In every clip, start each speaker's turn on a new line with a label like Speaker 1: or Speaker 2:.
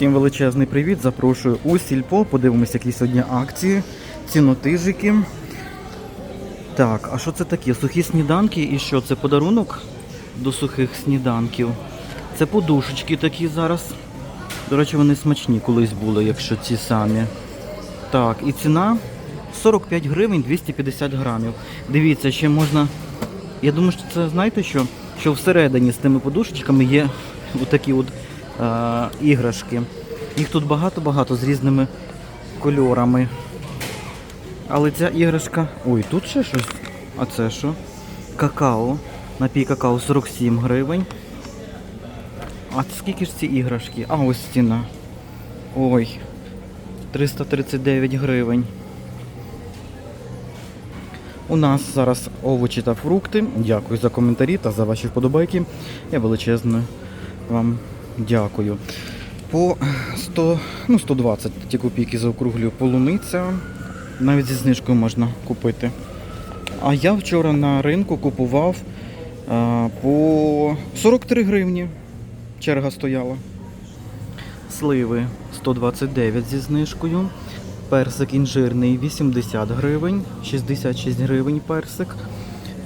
Speaker 1: Всім величезний привіт. Запрошую у сільпо. Подивимося, які сьогодні акції, цінотижики. Так, а що це таке? Сухі сніданки і що? Це подарунок до сухих сніданків. Це подушечки такі зараз. До речі, вони смачні колись були, якщо ці самі. Так, і ціна 45 гривень 250 грамів. Дивіться, ще можна. Я думаю, що це знаєте що? Що всередині з тими подушечками є отакі от іграшки. Їх тут багато-багато з різними кольорами. Але ця іграшка. Ой, тут ще щось. А це що? Какао. Напій какао 47 гривень. А скільки ж ці іграшки? А ось ціна. Ой. 339 гривень. У нас зараз овочі та фрукти. Дякую за коментарі та за ваші вподобайки. Я величезно вам дякую. По 100, ну 120 ті копійки заокруглюю полуниця. Навіть зі знижкою можна купити. А я вчора на ринку купував а, по 43 гривні. Черга стояла. Сливи 129 зі знижкою. Персик інжирний 80 гривень, 66 гривень персик.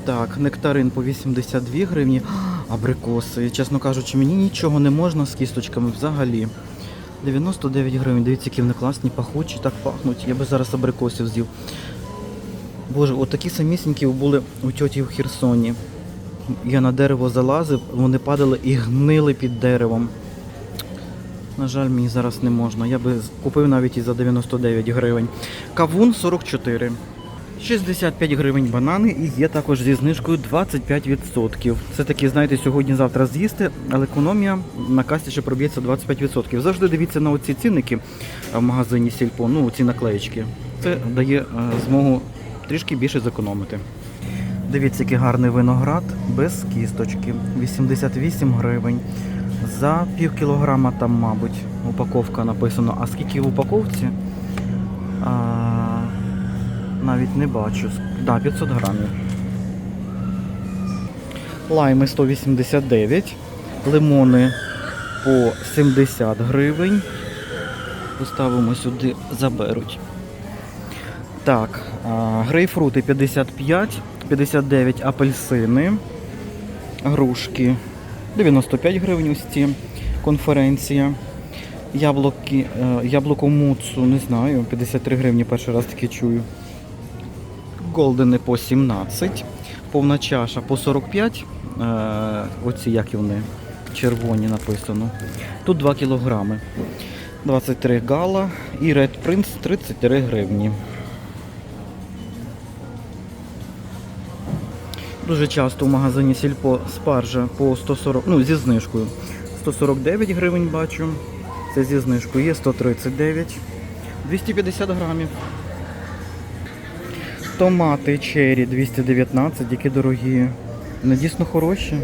Speaker 1: Так, нектарин по 82 гривні. Абрикоси. Чесно кажучи, мені нічого не можна з кісточками взагалі. 99 гривень. Дивіться, які вони класні, пахучі, так пахнуть. Я би зараз абрикосів з'їв. Боже, от такі самісінькі були у тьоті в Херсоні. Я на дерево залазив, вони падали і гнили під деревом. На жаль, мені зараз не можна. Я би купив навіть і за 99 гривень. Кавун 44. 65 гривень банани і є також зі знижкою 25%. Це такі, знаєте, сьогодні-завтра з'їсти, але економія на касі ще проб'ється 25%. Завжди дивіться на оці цінники в магазині Сільпо, ну ці наклеєчки. Це дає е, змогу трішки більше зекономити. Дивіться, який гарний виноград без кісточки. 88 гривень. За пів кілограма там, мабуть, упаковка написано. А скільки в упаковці? А, навіть не бачу. Да, 500 грамів. Лайми 189, лимони по 70 гривень. Поставимо сюди, заберуть. Так, грейпфрути 55, 59 апельсини, грушки 95 гривень ось ці конференція. Яблуки, е, яблуко муцу, не знаю, 53 гривні перший раз таки чую. Голдени по 17, повна чаша по 45. Е, оці як і вони червоні написано. Тут 2 кілограми. 23 гала і Red Prince 33 гривні. Дуже часто в магазині Сільпо спаржа по 140, ну зі знижкою. 149 гривень бачу. Це зі знижкою є 139. 250 грамів. Томати черрі 219, які дорогі. Вони дійсно хороші.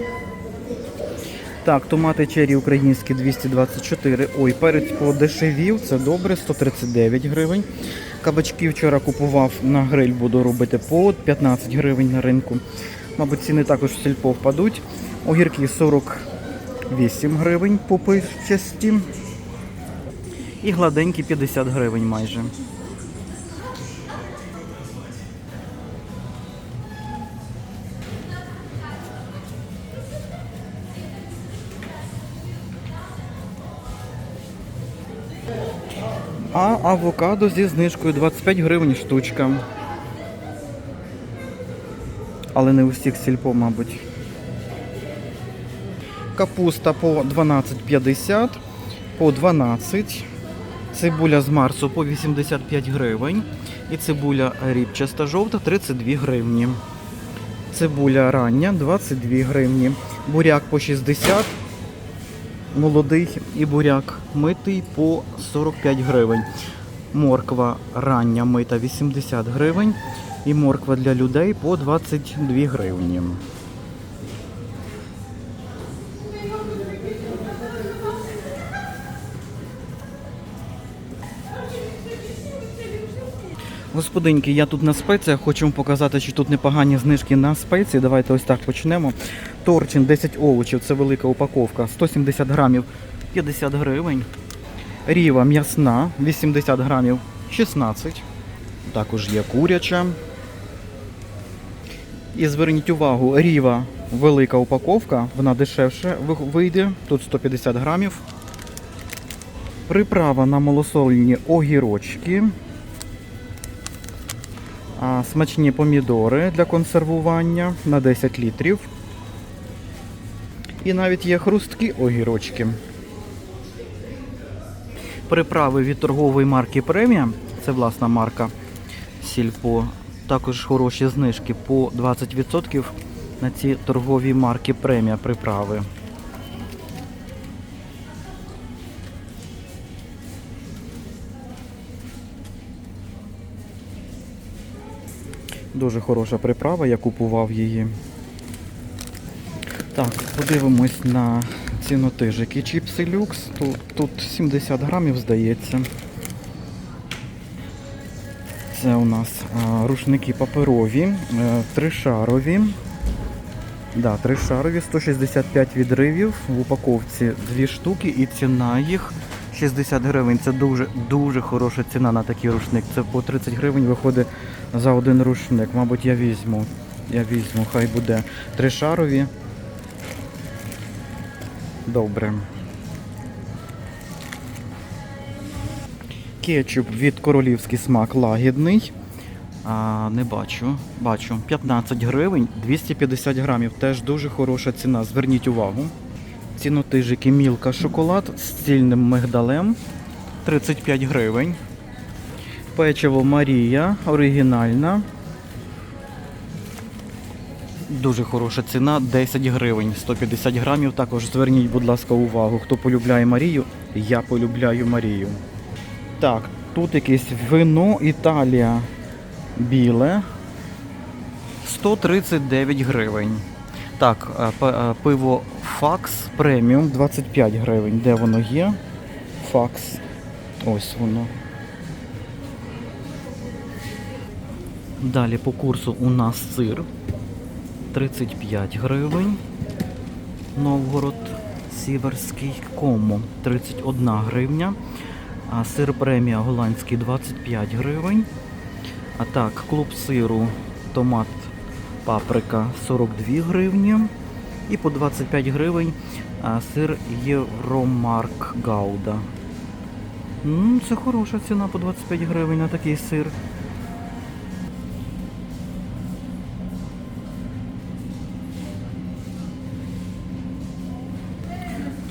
Speaker 1: Так, томати черрі українські 224. Ой, перець подешевів, це добре, 139 гривень. Кабачки вчора купував на гриль, буду робити по 15 гривень на ринку. Мабуть, ціни також в сільпо впадуть. Огірки 48 гривень по пивчасті. І гладенькі 50 гривень майже. А авокадо зі знижкою 25 гривень штучка. Але не у всіх сільпо, мабуть. Капуста по 12,50, по 12. Цибуля з Марсу по 85 гривень. І цибуля рібчаста жовта 32 гривні. Цибуля рання 22 гривні. Буряк по 60. Молодий і буряк митий по 45 гривень. Морква рання мита 80 гривень. І морква для людей по 22 гривні. Господинки, я тут на спеціях, хочу вам показати, що тут непогані знижки на спеції. Давайте ось так почнемо. Торчин 10 овочів, це велика упаковка, 170 грамів, 50 гривень. Ріва м'ясна 80 грамів 16. Також є куряча. І зверніть увагу, ріва велика упаковка, вона дешевше вийде, тут 150 грамів. Приправа на малосольні огірочки. Смачні помідори для консервування на 10 літрів. І навіть є хрусткі огірочки. Приправи від торгової марки Премія, це власна марка Сільпо. Також хороші знижки по 20% на ці торгові марки Премія приправи. Дуже хороша приправа, я купував її. Так, подивимось на цінотижики чіпси люкс. Тут, тут 70 грамів, здається. Це у нас а, рушники паперові, е, тришарові. Да, тришарові, 165 відривів в упаковці дві штуки і ціна їх 60 гривень. Це дуже дуже хороша ціна на такий рушник. Це по 30 гривень виходить за один рушник. Мабуть, я візьму. Я візьму, хай буде тришарові. Добре. Кетчуп від королівський смак лагідний. А, не бачу. Бачу. 15 гривень, 250 грамів. Теж дуже хороша ціна. Зверніть увагу. Цінотижики Мілка шоколад з цільним мигдалем 35 гривень. Печиво Марія оригінальна. Дуже хороша ціна, 10 гривень, 150 грамів. Також зверніть, будь ласка, увагу. Хто полюбляє Марію, я полюбляю Марію. Так, тут якесь вино Італія біле. 139 гривень. Так, е, е, пиво Факс преміум 25 гривень. Де воно є? Факс. Ось воно. Далі по курсу у нас сир 35 гривень. Новгород Сіверський кому 31 гривня. А сир премія голландський 25 гривень. А так, клуб сиру, томат, паприка 42 гривні. І по 25 гривень сир Євромарк Гауда. Це хороша ціна по 25 гривень на такий сир.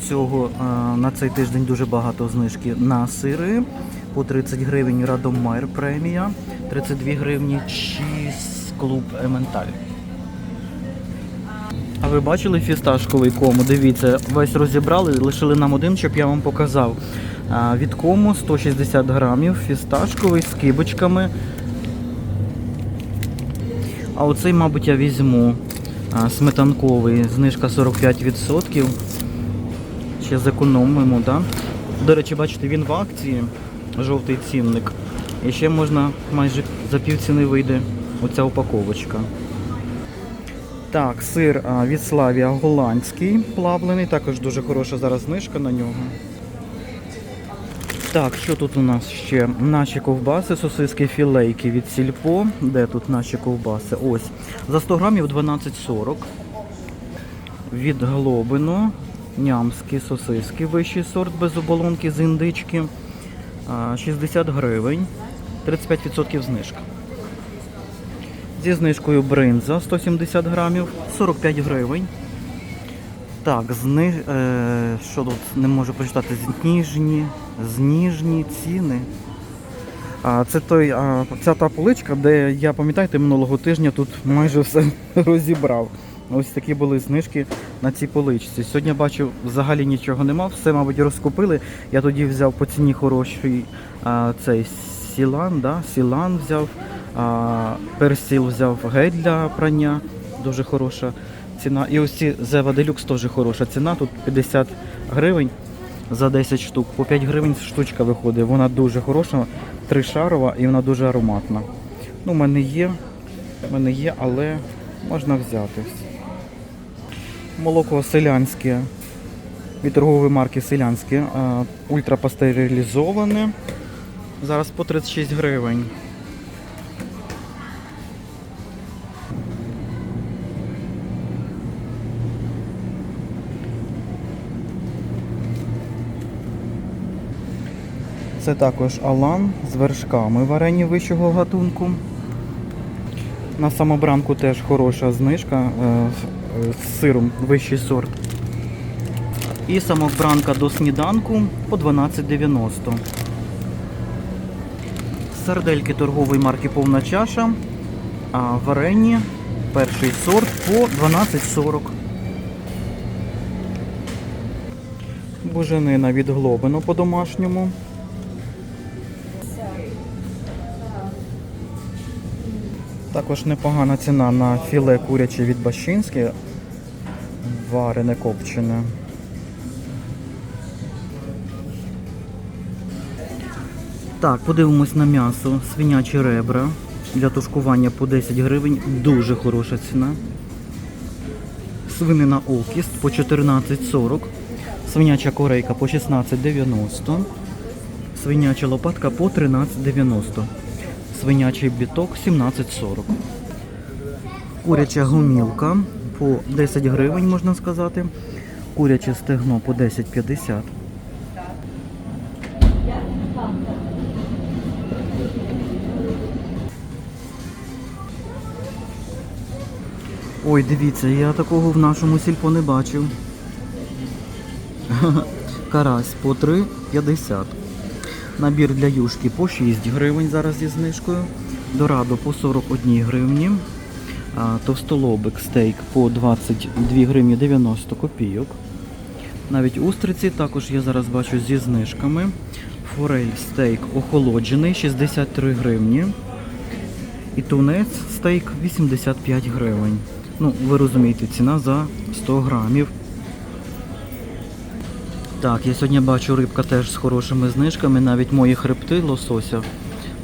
Speaker 1: Цього на цей тиждень дуже багато знижки на сири. По 30 гривень Радомайр премія, 32 гривні Чіз клуб Ементаль. А ви бачили фісташковий кому? Дивіться, весь розібрали, лишили нам один, щоб я вам показав. Від кому 160 грамів, фісташковий з кибочками. А оцей, мабуть, я візьму сметанковий, знижка 45%. Ще зекономимо, так? До речі, бачите, він в акції, жовтий цінник. І ще можна майже за півціни вийде оця упаковочка. Так, сир від Славія голландський плавлений, також дуже хороша зараз знижка на нього. Так, що тут у нас ще? Наші ковбаси, сосиски, філейки від сільпо. Де тут наші ковбаси? Ось. За 100 грамів 12,40. Від Глобино. Нямські сосиски, вищий сорт без оболонки з індички. 60 гривень. 35% знижка. Зі знижкою бринза 170 грамів, 45 гривень. Так, зни... е, що тут не можу прочитати, зніжні, зніжні ціни. А, це той, а, ця та поличка, де я пам'ятаєте, минулого тижня тут майже все розібрав. Ось такі були знижки на цій поличці. Сьогодні бачу, взагалі нічого нема, все, мабуть, розкупили. Я тоді взяв по ціні хороший а, цей сілан, да? сілан взяв, персіл взяв гель для прання, дуже хороша ціна. І ось ці Зева Делюкс теж хороша ціна. Тут 50 гривень за 10 штук. По 5 гривень штучка виходить. Вона дуже хороша, тришарова і вона дуже ароматна. Ну, в мене є, в мене є, але можна взяти. Молоко селянське від торгової марки Селянське, ультрапастерилізоване. Зараз по 36 гривень. Це також Алан з вершками варені вищого гатунку. На самобранку теж хороша знижка е, з- з сиром вищий сорт. І самобранка до сніданку по 12,90. Сардельки торгової марки повна чаша. А варені перший сорт по 12,40. Буженина від Глобино по-домашньому. Також непогана ціна на філе куряче від Бащинське. Варене копчене. Так, подивимось на м'ясо. Свинячі ребра. Для тушкування по 10 гривень. Дуже хороша ціна. Свинина окіст по 14,40. Свиняча корейка по 16,90. Свиняча лопатка по 13,90. Свинячий біток 17,40. Куряча гумілка по 10 гривень, можна сказати. Куряче стегно по 10,50. Ой, дивіться, я такого в нашому сільпо не бачив. Карась по 3,50. Набір для юшки по 6 гривень зараз зі знижкою. Дорадо по 41 гривні. Товстолобик стейк по 22 гривні 90 копійок. Навіть устриці також я зараз бачу зі знижками. Форель стейк охолоджений 63 гривні. І тунець стейк 85 гривень. Ну, ви розумієте, ціна за 100 грамів. Так, я сьогодні бачу рибка теж з хорошими знижками, навіть мої хребти лосося.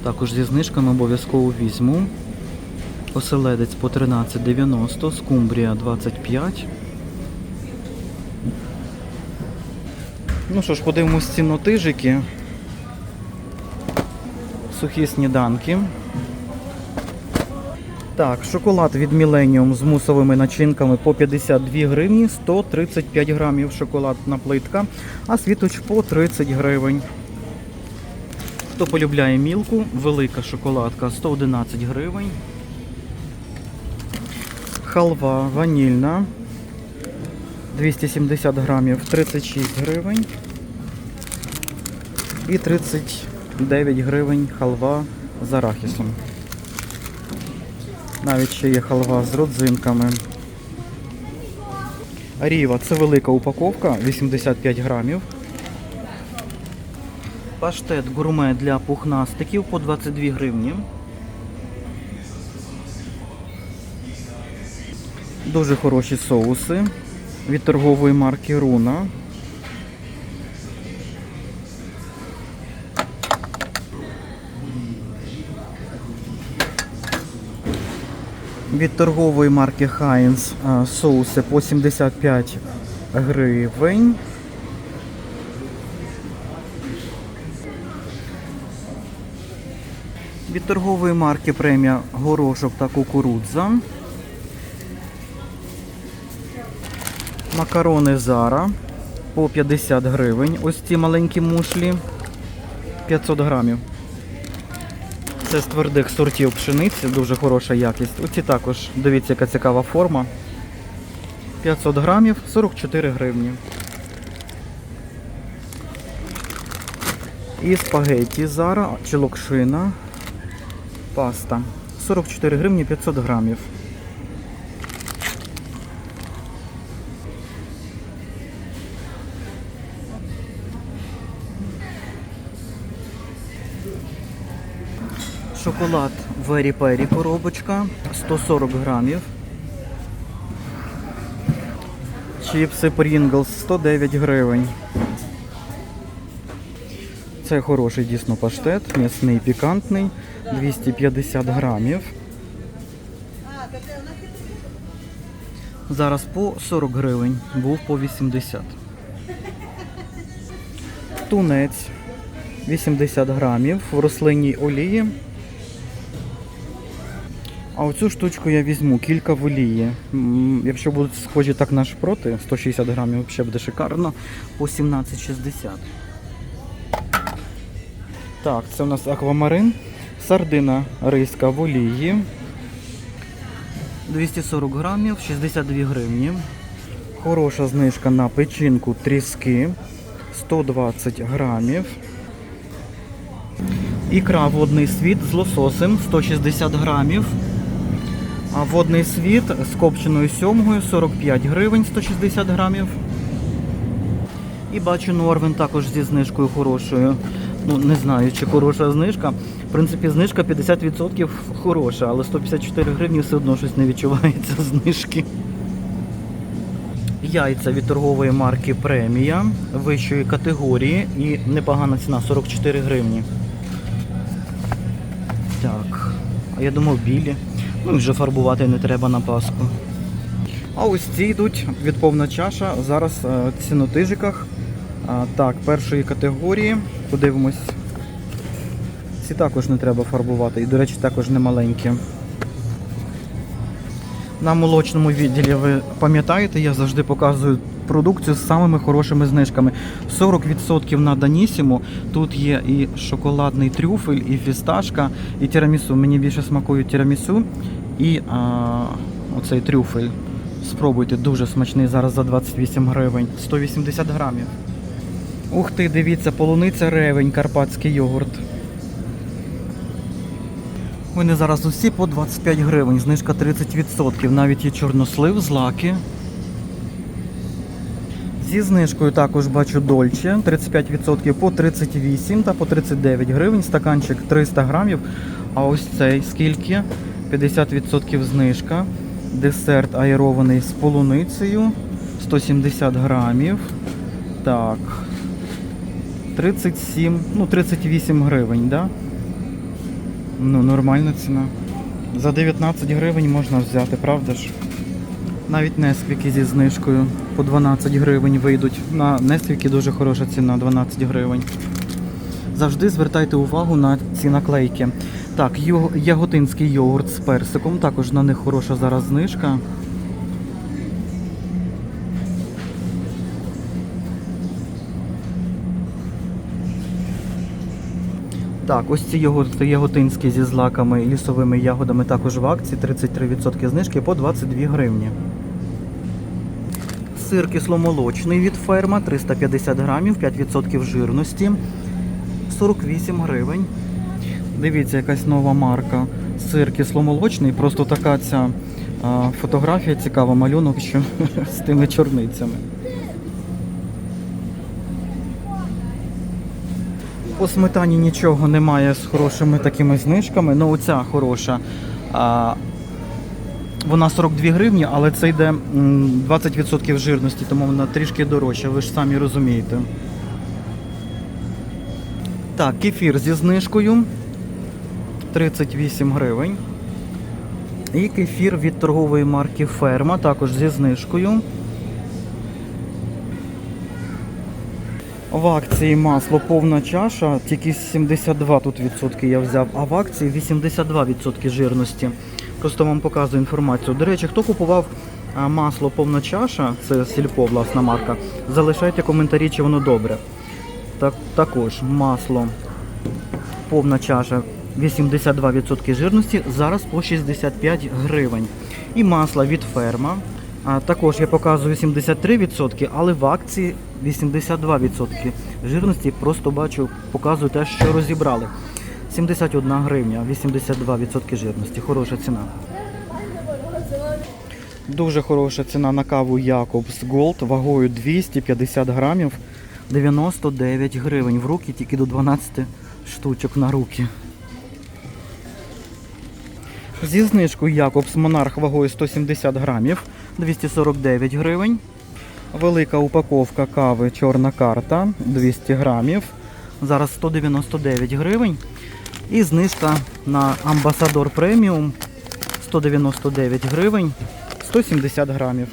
Speaker 1: Також зі знижками обов'язково візьму. Оселедець по 13,90, скумбрія 25. Ну що ж, подивимось цінотижики. Сухі сніданки. Так, шоколад від Millennium з мусовими начинками по 52 гривні, 135 грамів шоколадна плитка, а світоч по 30 гривень. Хто полюбляє мілку, велика шоколадка 111 гривень. Халва ванільна 270 грамів 36 гривень. І 39 гривень халва з арахісом. Навіть ще є халва з родзинками. Аріва це велика упаковка, 85 грамів. Паштет гурме для пухнастиків по 22 гривні. Дуже хороші соуси від торгової марки Руна. Від торгової марки Heinz соуси по 75 гривень. Від торгової марки премія горошок та кукурудза. Макарони Зара по 50 гривень. Ось ці маленькі мушлі 500 грамів. Це з твердих сортів пшениці, дуже хороша якість. Оці також, дивіться, яка цікава форма. 500 грамів, 44 гривні. І спагетті Зара чи локшина. Паста. 44 гривні 500 грамів. Шоколад Very Peri коробочка 140 грамів. Чіпси Pringles 109 гривень. Це хороший дійсно паштет, м'ясний пікантний, 250 грамів. Зараз по 40 гривень, був по 80. тунець 80 грамів в рослинній олії. А оцю штучку я візьму, кілька в олії. Якщо будуть схожі так на шпроти, 160 грамів взагалі буде шикарно, по 17,60. Так, це у нас аквамарин, сардина рийська в олії. 240 грамів, 62 гривні. Хороша знижка на печінку тріски 120 грамів. Ікра водний світ з лососем 160 грамів. Водний світ з копченою сьомгою 45 гривень 160 грамів. І бачу Норвен також зі знижкою хорошою. Ну, не знаю, чи хороша знижка. В принципі, знижка 50% хороша, але 154 гривні все одно щось не відчувається знижки. Яйця від торгової марки Премія вищої категорії і непогана ціна 44 гривні. Так, а я думав білі. Ну вже фарбувати не треба на Пасху. А ось ці йдуть від повна чаша. Зараз е, цінотижиках. Так, першої категорії. Подивимось. Ці також не треба фарбувати. І, до речі, також не маленькі. На молочному відділі ви пам'ятаєте, я завжди показую продукцію з самими хорошими знижками. 40% на Данісіму. Тут є і шоколадний трюфель, і фісташка, і тірамісу. Мені більше смакує тірамісу. І а, оцей трюфель. Спробуйте, дуже смачний зараз за 28 гривень. 180 грамів. Ух ти, дивіться, полуниця ревень, карпатський йогурт. Вони зараз усі по 25 гривень, знижка 30%. Навіть є чорнослив, злаки. Зі знижкою також бачу Дольче 35% по 38 та по 39 гривень, стаканчик 300 грамів. А ось цей скільки? 50% знижка. Десерт аерований з полуницею 170 грамів. Так. 37, ну 38 гривень, да? Ну, нормальна ціна. За 19 гривень можна взяти, правда ж? Навіть несквіки зі знижкою по 12 гривень вийдуть. На несквіки дуже хороша ціна, 12 гривень. Завжди звертайте увагу на ці наклейки. Так, яготинський йогурт з персиком, також на них хороша зараз знижка. Так, ось ці яготинські зі злаками і лісовими ягодами також в акції 33% знижки по 22 гривні. Сир кисломолочний від ферма 350 грамів, 5% жирності, 48 гривень. Дивіться, якась нова марка. Сир кисломолочний, просто така ця фотографія цікава, малюнок, що з тими чорницями. По сметані нічого немає з хорошими такими знижками. Ну, оця хороша. Вона 42 гривні, але це йде 20% жирності, тому вона трішки дорожча, ви ж самі розумієте. Так, кефір зі знижкою 38 гривень. І кефір від торгової марки Ферма, також зі знижкою. В акції масло повна чаша, тільки 72 тут відсотки я взяв, а в акції 82 відсотки жирності. Просто вам показую інформацію. До речі, хто купував масло повна чаша, це сільпо, власна марка, залишайте коментарі, чи воно добре. Так, також масло повна чаша 82% жирності, зараз по 65 гривень. І масло від ферма. А також я показую 73%, але в акції 82% жирності. Просто бачу, показую те, що розібрали. 71 гривня, 82% жирності. Хороша ціна. Дуже хороша ціна на каву Якобс Gold вагою 250 грамів, 99 гривень. В руки тільки до 12 штучок на руки. Зі знижкою Якобс Монарх вагою 170 грамів, 249 гривень. Велика упаковка кави Чорна карта 200 грамів. Зараз 199 гривень. І знижка на Амбасадор преміум 199 гривень, 170 грамів.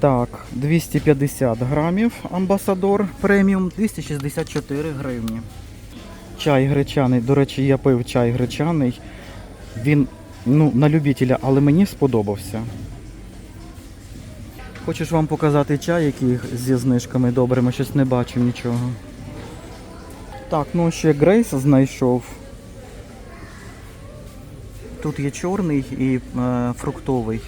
Speaker 1: Так, 250 грамів амбасадор преміум, 264 гривні. Чай гречаний. До речі, я пив чай гречаний. Він ну, на любителя, але мені сподобався. Хочу ж вам показати чай, який зі знижками добрими, щось не бачив нічого. Так, ну ще Грейс знайшов. Тут є чорний і е, фруктовий.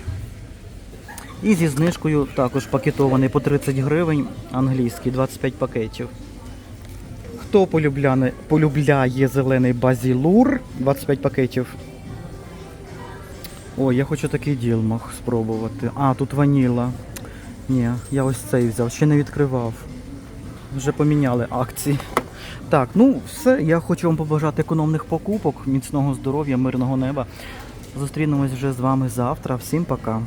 Speaker 1: І зі знижкою також пакетований по 30 гривень, англійський, 25 пакетів. Хто полюбляє, полюбляє зелений базілур, 25 пакетів. Ой, я хочу такий ділмах спробувати. А, тут ваніла. Ні, я ось цей взяв, ще не відкривав. Вже поміняли акції. Так, ну все. Я хочу вам побажати економних покупок, міцного здоров'я, мирного неба. Зустрінемось вже з вами завтра. Всім пока.